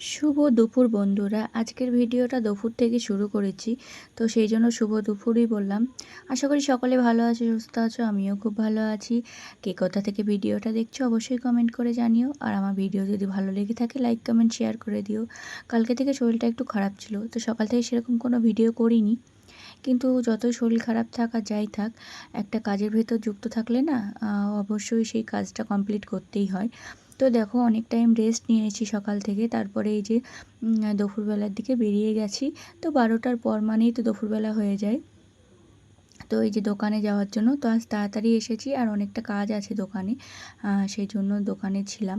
শুভ দুপুর বন্ধুরা। আজকের ভিডিওটা দুপুর থেকে শুরু করেছি, তো সেই জন্য শুভ দুপুরই বললাম। আশা করি সকলে ভালো আছে, সুস্থ আছো, আমিও খুব ভালো আছি। কে কোথা থেকে ভিডিওটা দেখছ অবশ্যই কমেন্ট করে জানিও। আর আমার ভিডিও যদি ভালো লেগে থাকে লাইক কমেন্ট শেয়ার করে দিও। কালকে থেকে শরীরটা একটু খারাপ ছিল, তো সকাল থেকে সেরকম কোনো ভিডিও করিনি। কিন্তু যতই শরীর খারাপ থাক আর যাই থাক, একটা কাজের ভেতর যুক্ত থাকলে না অবশ্যই সেই কাজটা কমপ্লিট করতেই হয়। তো দেখো, অনেক টাইম রেস্ট নিয়েছি সকাল থেকে। তারপরে এই যে দুপুরবেলার দিকে বেরিয়ে গেছি। তো বারোটার পর মানেই তো দুপুরবেলা হয়ে যায়। তো এই যে দোকানে যাওয়ার জন্য তো আজ তাড়াতাড়ি এসেছি আর অনেকটা কাজ আছে দোকানে সেই জন্য দোকানে ছিলাম।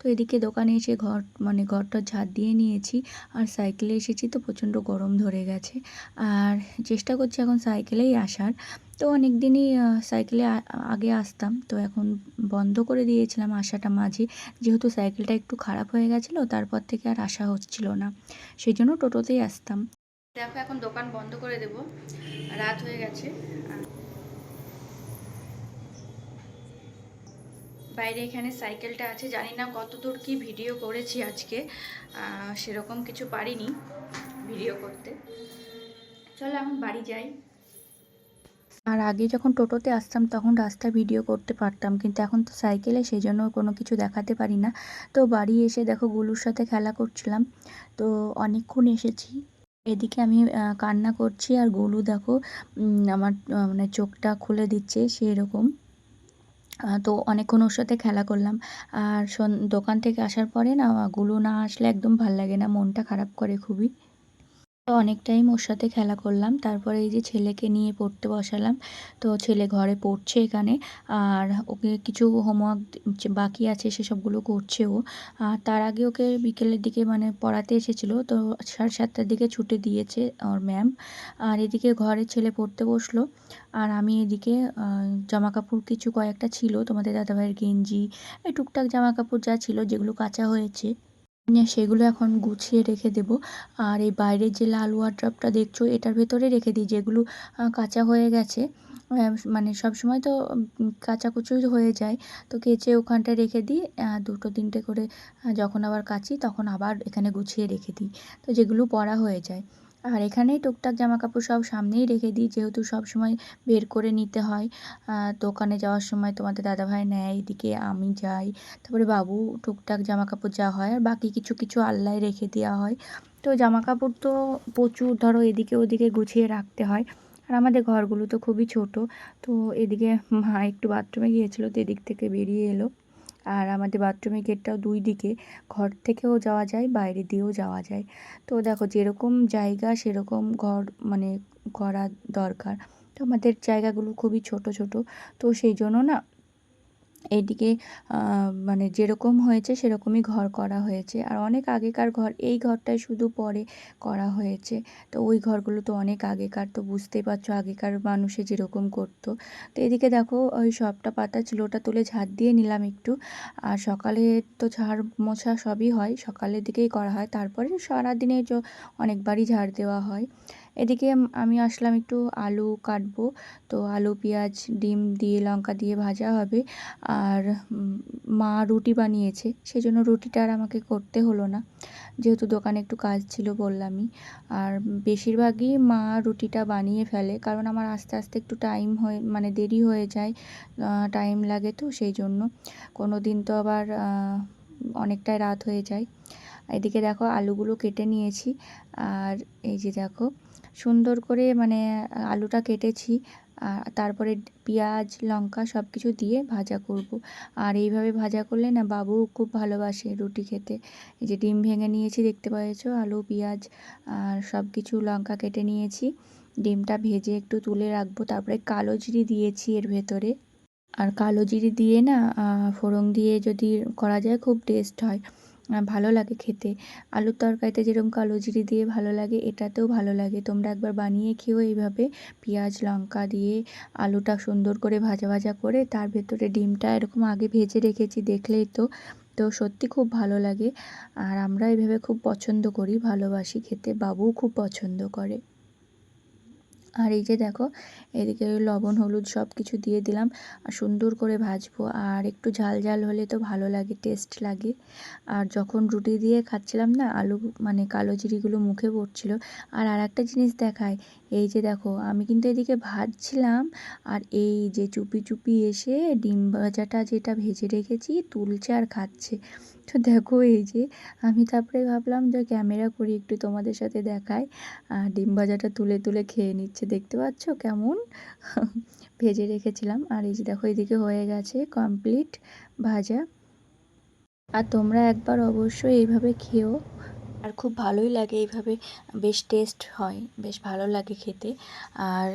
তো এদিকে দোকানে এসে ঘর মানে ঘরটা ঝাড় দিয়ে নিয়েছি আর সাইকেলে এসেছি তো প্রচণ্ড গরম ধরে গেছে। আর চেষ্টা করছি এখন সাইকেলেই আসার। তো অনেক দিনই সাইকেলে আগে আসতাম তো এখন বন্ধ করে দিয়েছিলাম আসাটা মাঝে। যেহেতু সাইকেলটা একটু খারাপ হয়ে গেছিল তারপর থেকে আর আসা হচ্ছিল না। সেই জন্য টোটোতেই আসতাম। দেখো এখন দোকান বন্ধ করে দেব। রাত হয়ে গেছে। বাইরে এখানে সাইকেলটা আছে। জানি না কত দূর কি ভিডিও করেছি আজকে। সেরকম কিছু পারিনি ভিডিও করতে। চলো এখন বাড়ি যাই। আর আগে যখন টোটোতে আসতাম তখন রাস্তা ভিডিও করতে পারতাম, কিন্তু এখন তো সাইকেলে সেই জন্য কোনো কিছু দেখাতে পারি না। তো বাড়ি এসে দেখো গুলুর সাথে খেলা করছিলাম। তো অনেকক্ষণ এসেছি। এদিকে আমি কান্না করছি আর গোলু দেখো আমার মানে চোখটা খুলে দিচ্ছে সেই রকম তো অনেকক্ষণ ওর সাথে খেলা করলাম। আর দোকান থেকে আসার পরে না, গুলো না আসলে একদম ভালো লাগে না, মনটা খারাপ করে খুবই। অনেক টাইম ওর সাথে খেলা করলাম। তারপরে এই যে ছেলেকে নিয়ে পড়তে বসালাম। তো ছেলে ঘরে পড়ছে এখানে। আর ওকে কিছু হোমওয়ার্ক বাকি আছে সেসবগুলো করছে ও। আর তার আগে ওকে বিকেলের দিকে মানে পড়াতে এসেছিল। তো সাড়ে সাতটার দিকে ছুটি দিয়েছে ওর ম্যাম আর এদিকে ঘরে ছেলে পড়তে বসল। আর আমি এদিকে জামা কাপড় কিছু কয়েকটা ছিল। তোমাদের দাদাভাইয়ের গেঞ্জি, এই টুকটাক জামা কাপড় যা ছিল যেগুলো কাঁচা হয়েছে। সেগুলো এখন গুছিয়ে রেখে দেব। আর এই বাইরের যে লাল ওয়ার্ড্রপটা দেখছ, এটার ভেতরে রেখে দিই যেগুলো কাঁচা হয়ে গেছে। মানে সব সময় তো কাচাকুচি হয়ে যায়। তো কেচে ওখানটায় রেখে দিই। দুটো তিনটে করে যখন আবার কাচি তখন আবার এখানে গুছিয়ে রেখে দিই। তো যেগুলো পরা হয়ে যায়। আর এখানেই টুকটাক জামা কাপড় সব সামনেই রেখে দিই, যেহেতু সব সময় বের করে নিতে হয়। দোকানে যাওয়ার সময় তোমাদের দাদাভাই নেয়, এদিকে আমি যাই। তারপরে বাবু টুকটাক জামা কাপড় যা হয় আর বাকি কিছু কিছু আল্লায় রেখে দেওয়া হয়। তো জামা কাপড় তো প্রচুর, ধরো এদিকে ওদিকে গুছিয়ে রাখতে হয়। আর আমাদের ঘরগুলো তো খুবই ছোট, তো এদিকে মা একটু বাথরুমে গিয়েছিল, তো এদিক থেকে বেরিয়ে এলো। আর আমাদের বাথরুমের গেটটাও দুই দিকে। ঘর থেকেও যাওয়া যায়, বাইরে দিয়েও যাওয়া যায়। তো দেখো, যেরকম জায়গা, সেরকম ঘর মানে করা দরকার। তো আমাদের জায়গাগুলো খুবই ছোট ছোট। তো সেই জন্য না এইদিকে মানে যেরকম হয়েছে সেরকমই ঘর করা হয়েছে। আর অনেক আগেকার ঘর, এই ঘরটাই শুধু পরে করা হয়েছে। তো ওই ঘরগুলো তো অনেক আগেকার, তো বুঝতেই পারছ আগেকার মানুষে যেরকম করতো। তো এদিকে দেখো, ওই সবটা পাতা ছিল ওটা তুলে ঝাড় দিয়ে নিলাম একটু। আর সকালে তো ঝাড় মোছা সবই হয়, সকালের দিকেই করা হয়। তারপরে সারাদিনে অনেকবারই ঝাড় দেওয়া হয়। এদিকে আমি আসলাম একটু আলু কাটবো। তো আলু, পেঁয়াজ, ডিম দিয়ে লঙ্কা দিয়ে ভাজা হবে। আর মা রুটি বানিয়েছে সেই জন্য রুটিটা আর আমাকে করতে হলো না। যেহেতু দোকানে একটু কাজ ছিল বললামই। আর বেশিরভাগই মা রুটিটা বানিয়ে ফেলে, কারণ আমার আস্তে আস্তে একটু টাইম হয়ে মানে দেরি হয়ে যায় টাইম লাগে তো সেই জন্য। কোনো দিন তো আবার অনেকটাই রাত হয়ে যায়। এদিকে দেখো আলুগুলো কেটে নিয়েছি। আর এই যে দেখো, সুন্দর করে মানে আলুটা কেটেছি। আর তারপরে পেঁয়াজ, লঙ্কা সব কিছু দিয়ে ভাজা করব। আর এইভাবে ভাজা করলে না বাবু খুব ভালোবাসে রুটি খেতে। এই যে ডিম ভেঙে নিয়েছি দেখতে পাচ্ছো আলু, পেঁয়াজ আর সব কিছু লঙ্কা কেটে নিয়েছি। ডিমটা ভেজে একটু তুলে রাখব। তারপরে কালো জিরি দিয়েছি এর ভেতরে। আর কালো জিরি দিয়ে না ফোড়ন দিয়ে যদি করা যায় খুব টেস্ট হয়। ভালো লাগে খেতে। আলুর তরকারিতে যেরকম কালো জিরি দিয়ে ভালো লাগে, এটাতেও ভালো লাগে। তোমরা একবার বানিয়ে খেও এইভাবে পেঁয়াজ, লঙ্কা দিয়ে আলুটা সুন্দর করে ভাজা ভাজা করে তার ভেতরে ডিমটা এরকম আগে ভেজে রেখেছি দেখলেই তো তো সত্যি খুব ভালো লাগে। আর আমরা এভাবে খুব পছন্দ করি, ভালোবাসি খেতে। বাবুও খুব পছন্দ করে। আর এই যে দেখো, এদিকে লবণ, হলুদ সব কিছু দিয়ে দিলাম। সুন্দর করে ভাজবো। আর একটু ঝাল ঝাল হলে তো ভালো লাগে, টেস্ট লাগে। আর যখন রুটি দিয়ে খাচ্ছিলাম না, আলু মানে কালো জিরিগুলো মুখে পড়ছিল। আর আর একটা জিনিস দেখায় এই যে দেখো, আমি কিন্তু এদিকে ভাজছিলাম। আর এই যে চুপি চুপি এসে ডিম ভাজাটা যেটা ভেজে রেখেছি তুলছে আর খাচ্ছে। তো দেখো এই যে, আমি তারপরে ভাবলাম যে ক্যামেরা করি একটু তোমাদের সাথে দেখায় আর ডিম ভাজাটা তুলে তুলে খেয়ে নিচ্ছে, দেখতে পাচ্ছ কেমন? ভেজে রেখেছিলাম। আর এই যে দেখো, এদিকে হয়ে গেছে কমপ্লিট ভাজা। আর তোমরা একবার অবশ্যই এইভাবে খেও আর খুব ভালোই লাগে এইভাবে। বেশ টেস্ট হয়, বেশ ভালো লাগে খেতে। আর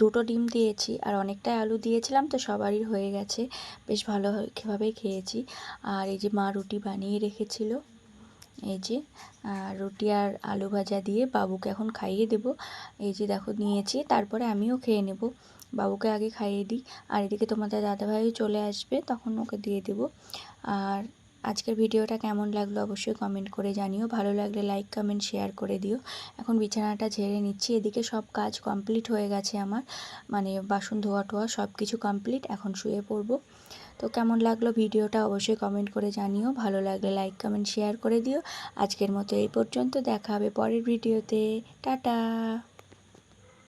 দুটো ডিম দিয়েছি, আর অনেকটাই আলু দিয়েছিলাম তো সবারই হয়ে গেছে। বেশ ভালোভাবেই খেয়েছি। আর এই যে মা রুটি বানিয়ে রেখেছিল, এই যে রুটি আর আলু ভাজা দিয়ে বাবুকে এখন খাইয়ে দেব। এই যে দেখো নিয়েছি, তারপরে আমিও খেয়ে নেব। বাবুকে আগে খাইয়ে দিই, আর এদিকে তোমাদের দাদাভাইও চলে আসবে, তখন ওকে দিয়ে দেব। আর আজকের ভিডিওটা কেমন লাগল অবশ্যই কমেন্ট করে জানিও। ভালো লাগলে লাইক কমেন্ট শেয়ার করে দিও। এখন বিছানাটা ঝেড়ে নিচ্ছি। এদিকে সব কাজ কমপ্লিট হয়ে গেছে আমার। মানে বাসন ধোয়া টোয়া সব কিছু কমপ্লিট এখন শুয়ে পড়ব। তো কেমন লাগল ভিডিওটা অবশ্যই কমেন্ট করে জানিও। ভালো লাগলে লাইক কমেন্ট শেয়ার করে দিও। আজকের মতো এই পর্যন্ত। দেখা হবে পরের ভিডিওতে। টাটা!